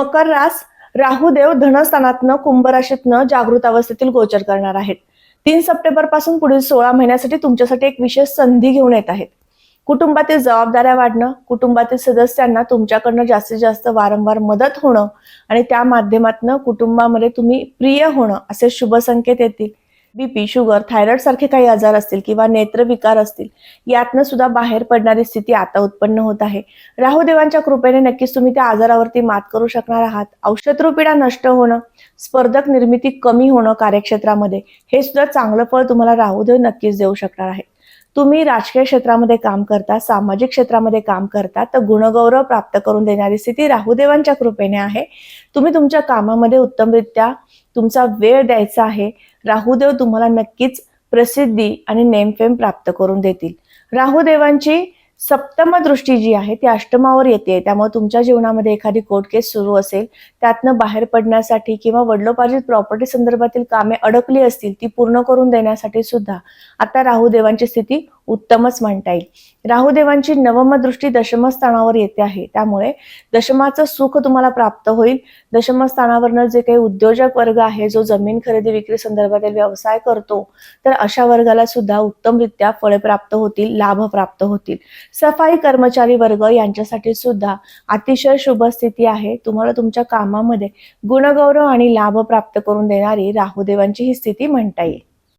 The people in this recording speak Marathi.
मकर रास राहुदेव धनस्थानातनं कुंभ राशीतनं जागृत अवस्थेतील गोचर करणार आहेत. तीन सप्टेंबरपासून पुढील सोळा महिन्यासाठी तुमच्यासाठी एक विशेष संधी घेऊन येत आहेत. कुटुंबातील जबाबदाऱ्या वाढणं कुटुंबातील सदस्यांना तुमच्याकडनं जास्तीत जास्त वारंवार मदत होणं आणि त्या माध्यमातून कुटुंबामध्ये तुम्ही प्रिय होणं असे शुभ संकेत येतील. बीपी शुगर थायरॉइड सारखे काही आजार असतील किंवा नेत्रविकार असतील यातनं सुद्धा बाहेर पडणारी स्थिती आता उत्पन्न होत आहे. राहुदेवांच्या कृपेने नक्कीच तुम्ही त्या आजारावरती मात करू शकणार आहात. औषधरूपिडा नष्ट होणं स्पर्धक निर्मिती कमी होणं कार्यक्षेत्रामध्ये हे सुद्धा चांगलं फळ तुम्हाला राहुदेव नक्कीच देऊ शकणार आहे. तुम्ही राजकीय क्षेत्रामध्ये काम करता सामाजिक क्षेत्रामध्ये काम करता तर गुणगौरव प्राप्त करून देणारी स्थिती राहुदेवांच्या कृपेने आहे. तुम्ही तुमच्या कामामध्ये उत्तमरित्या तुमचा वेळ द्यायचा आहे. राहुदेव तुम्हाला नक्कीच प्रसिद्धी आणि नेमफेम प्राप्त करून देतील. राहुदेवांची सप्तम दृष्टी जी आहे ती अष्टमावर येते. त्यामुळे तुमच्या जीवनामध्ये एखादी कोर्ट केस सुरू असेल त्यातनं बाहेर पडण्यासाठी किंवा वडिलोपार्जित प्रॉपर्टी संदर्भातील कामे अडकली असतील ती पूर्ण करून देण्यासाठी सुद्धा आता राहुदेवांची स्थिती उत्तमच म्हणता येईल. राहुदेवांची नवम दृष्टी येते आहे. त्यामुळे दशमाचं सुख तुम्हाला प्राप्त होईल. दशम स्थानावरनं जे काही उद्योजक वर्ग आहे जो जमीन खरेदी विक्री संदर्भातील व्यवसाय करतो तर अशा वर्गाला सुद्धा उत्तमरित्या फळे प्राप्त होतील लाभ प्राप्त होतील. सफाई कर्मचारी वर्ग यांच्यासाठी सुद्धा अतिशय शुभ स्थिती आहे. तुम्हाला तुमच्या कामामध्ये गुणगौरव आणि लाभ प्राप्त करून देणारी राहुदेवांची ही स्थिती म्हणता येईल.